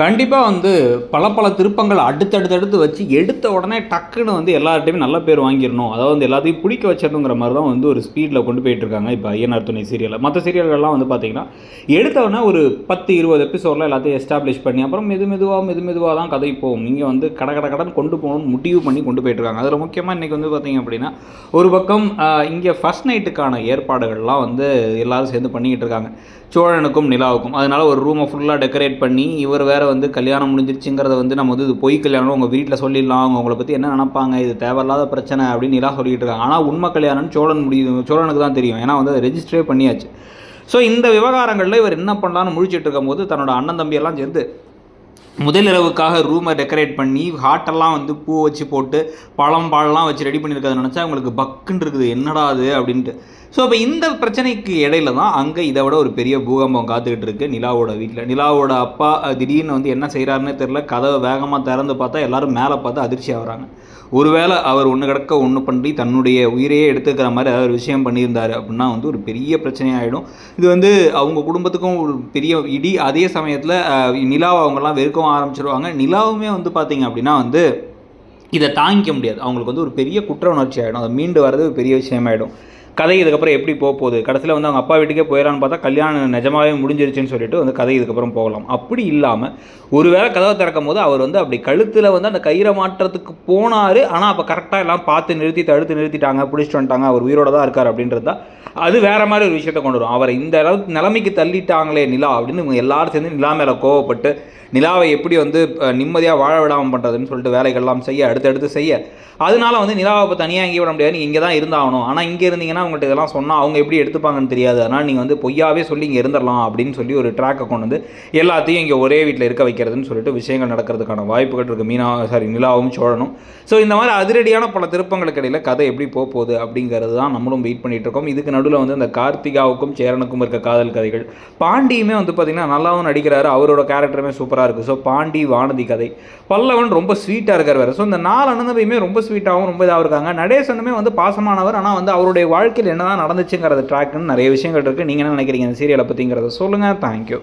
கண்டிப்பாக வந்து பல பல திருப்பங்கள் அடுத்தடுத்தடுத்து வச்சு எடுத்த உடனே டக்குன்னு வந்து எல்லார்ட்டையுமே நல்ல பேர் வாங்கிடணும். அதாவது வந்து எல்லாத்தையும் பிடிக்க வச்சிடணுங்கிற மாதிரி தான் வந்து ஒரு ஸ்பீடில் கொண்டு போயிட்டு இருக்காங்க. இப்போ ஐயனார் துணை சீரியலில் மற்ற சீரியல்கள்லாம் வந்து பார்த்தீங்கன்னா எடுத்த உடனே ஒரு பத்து இருபது எபிசோடில் எல்லாத்தையும் எஸ்டாப்ளிஷ் பண்ணி அப்புறம் மெது மெதுவாக மெது மெதுவாக தான் கதை போகும். இங்கே வந்து கட கட கடன் கொண்டு போகணும்னு முடிவு பண்ணி கொண்டு போயிட்டு இருக்காங்க. அதில் முக்கியமாக இன்றைக்கி வந்து பார்த்தீங்க அப்படின்னா ஒரு பக்கம் இங்கே ஃபஸ்ட் நைட்டுக்கான ஏற்பாடுகள்லாம் வந்து எல்லாரும் சேர்ந்து பண்ணிக்கிட்டு இருக்காங்க. சோழனுக்கும் நிலாவுக்கும். அதனால் ஒரு ரூமை ஃபுல்லாக டெக்கரேட் பண்ணி இவர் வேற வந்து கல்யாணம் முடிஞ்சிருச்சுங்கிறத வந்து நம்ம வந்து இது பொய் கல்யாணம் உங்கள் வீட்டில் சொல்லிடலாம். அவங்க உங்களை பற்றி என்ன நினைப்பாங்க? இது தேவையில்லாத பிரச்சனை அப்படின்னு நிலா சொல்லிட்டு இருக்காங்க. ஆனால் உண்மை கல்யாணம் சோழன் முடியுது சோழனுக்கு தான் தெரியும். ஏன்னா வந்து அதை ரெஜிஸ்டரே பண்ணியாச்சு. ஸோ இந்த விவகாரங்களில் இவர் என்ன பண்ணலான்னு முழிச்சிட்டு இருக்கும்போது தன்னோட அண்ணன் தம்பியெல்லாம் சேர்ந்து முதலிரவுக்காக ரூமை டெக்கரேட் பண்ணி ஹாட்டெல்லாம் வந்து பூ வச்சு போட்டு பழம் பாலெலாம் வச்சு ரெடி பண்ணியிருக்கிறத நினச்சா அவங்களுக்கு பக்குன்னு இருக்குது. என்னடா அது அப்படின்ட்டு. ஸோ அப்போ இந்த பிரச்சனைக்கு இடையில தான் அங்கே இதை விட ஒரு பெரிய பூகம்பம் காத்துக்கிட்டு இருக்கு. நிலாவோட வீட்டில் நிலாவோட அப்பா திடீர்னு வந்து என்ன செய்கிறாருன்னு தெரில கதவை வேகமாக திறந்து பார்த்தா எல்லாரும் மேலே பார்த்து அதிர்ச்சி ஆகிறாங்க. ஒருவேளை அவர் ஒன்று கிடக்க ஒன்று பண்ணி தன்னுடைய உயிரையே எடுத்துக்கிற மாதிரி ஏதாவது ஒரு விஷயம் பண்ணியிருந்தாரு அப்படின்னா வந்து ஒரு பெரிய பிரச்சனையாயிடும். இது வந்து அவங்க குடும்பத்துக்கும் ஒரு பெரிய இடி. அதே சமயத்தில் நிலாவை அவங்கெல்லாம் வெறுக்கவும் ஆரம்பிச்சிருவாங்க. நிலாவுமே வந்து பார்த்தீங்க அப்படின்னா வந்து இதை தாங்கிக்க முடியாது. அவங்களுக்கு வந்து ஒரு பெரிய குற்ற உணர்ச்சி ஆகிடும் அதை மீண்டு வர்றது ஒரு பெரிய விஷயமாயிடும். கதை இதுக்கப்புறம் எப்படி போக போகுது? கடைசியில் வந்து அவங்க அப்பா வீட்டுக்கே போயிடலான்னு பார்த்தா கல்யாணம் நிஜமாவே முடிஞ்சிருச்சுன்னு சொல்லிட்டு வந்து கதை இதுக்கப்புறம் போகலாம். அப்படி இல்லாமல் ஒருவேளை கதவை திறக்கும் போது அவர் வந்து அப்படி கழுத்தில் வந்து அந்த கயிறை மாற்றத்துக்கு போனார். ஆனால் அப்போ கரெக்டாக எல்லாம் பார்த்து நிறுத்தி தடுத்து நிறுத்திட்டாங்க பிடிச்சிட்டு வந்துட்டாங்க. அவர் உயிரோட தான் இருக்கார் அப்படின்றது தான். அது வேறு மாதிரி ஒரு விஷயத்தை கொண்டு வரும். அவரை இந்த அளவுக்கு நிலைமைக்கு தள்ளிட்டாங்களே நிலா அப்படின்னு இவங்க எல்லாரும் சேர்ந்து நிலா மேலே கோவப்பட்டு நிலாவை எப்படி வந்து நிம்மதியாக வாழ விடாமல் பண்ணுறதுன்னு சொல்லிட்டு வேலைகள்லாம் செய்ய அடுத்தடுத்து செய்ய. அதனால வந்து நிலாவை இப்போ தனியாக எங்கேயும் விட முடியாது. நீங்கள் இங்கே தான் இருந்தாகணும். ஆனால் இங்கே இருந்தீங்கன்னா அவங்கள்ட்ட இதெல்லாம் சொன்னால் அவங்க எப்படி எடுத்துப்பாங்கன்னு தெரியாது. அதனால் நீங்கள் வந்து பொய்யாவே சொல்லி இங்கே இருந்துடலாம் அப்படின்னு சொல்லி ஒரு ட்ராக்கை கொண்டு வந்து எல்லாத்தையும் இங்கே ஒரே வீட்டில் இருக்க வைக்கிறதுன்னு சொல்லிட்டு விஷயங்கள் நடக்கிறதுக்கான வாய்ப்புகள் இருக்குது மீனா சாரி நிலாவும் சோழனும். ஸோ இந்த மாதிரி அதிரடியான பல திருப்பங்களுக்கு இடையில் கதை எப்படி போக போகுது அப்படிங்கிறது தான் நம்மளும் வெயிட் பண்ணிகிட்டு இருக்கோம். இதுக்கு நடுவில் வந்து இந்த கார்த்திகாவுக்கும் சேரனுக்கும் இருக்க காதல் கதைகள். பாண்டியுமே வந்து பார்த்திங்கன்னா நல்லாவும் நடிக்கிறாரு. அவரோட கேரக்டருமே சூப்பராக இருக்குது ஸோ பாண்டி வானதி கதை. பல்லவன் ரொம்ப ஸ்வீட்டாக இருக்கார் வேறு. ஸோ இந்த நாலு அண்ணனவையுமே ரொம்ப ஸ்வீட்டாகவும் ரொம்ப இதாக இருக்காங்க. நடேசனுமே வந்து பாசமானவர். ஆனால் வந்து அவருடைய வாழ்க்கை வாழ்க்கையில் என்னதான் நடந்துச்சுங்கிறது ட்ராக்குன்னு நிறைய விஷயங்கள் இருக்குது நீங்கள் என்ன நினைக்கிறீங்க இந்த சீரியலை பற்றிங்கிறத சொல்லுங்கள் தேங்க்யூ